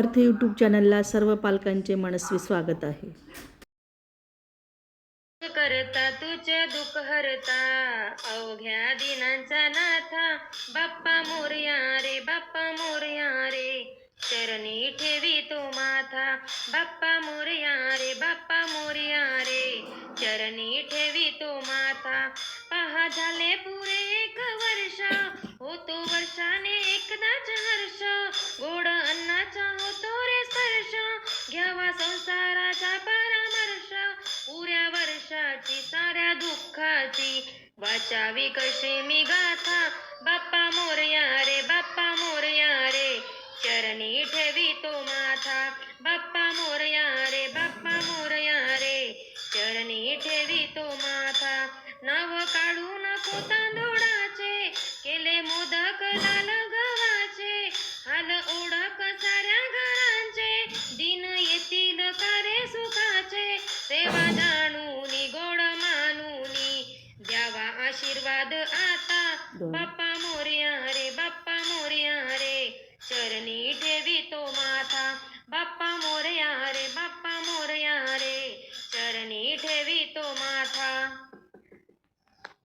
अर्थ यूट्यूब चॅनलला सर्व पालकांचे मनस्वी स्वागत आहे. करता तुझे दुःख हरता. अवघ्या दिनांचा नाथा. बाप्पा मोरया रे बाप्पा मोरया रे. चरणी ठेवी तो माथा. बाप्पा मोरया रे बाप्पा मोरया रे. चरणी ठेवी तो माथा. पहा झाले पुरे દુઃખથી સારા દુઃખથી. વાચાવી કશેમી ગાથા, બાપા મોરયા રે, બાપા મોરયા રે. ચરની ઠેવી તો માથા, બાપા મોરયા રે, બાપા મોરયા રે. ચરની ઠેવી તો માથા, નવ કાઢું નાખો તાંદોડા છે. કેલે મોદક લાલ ગવા છે. હાલ ઓળખ સારા ઘરા છે. દિન એ કરે સુખા છે. સેવા જાણું आशीर्वाद आता. बाप्पा मोरिया रे बाप्पा मोरिया रे चरणी ठेवी तो माथा. बाप्पा मोरया रे बाप्पा मोर्या रे चरणी ठेवी तो माथा.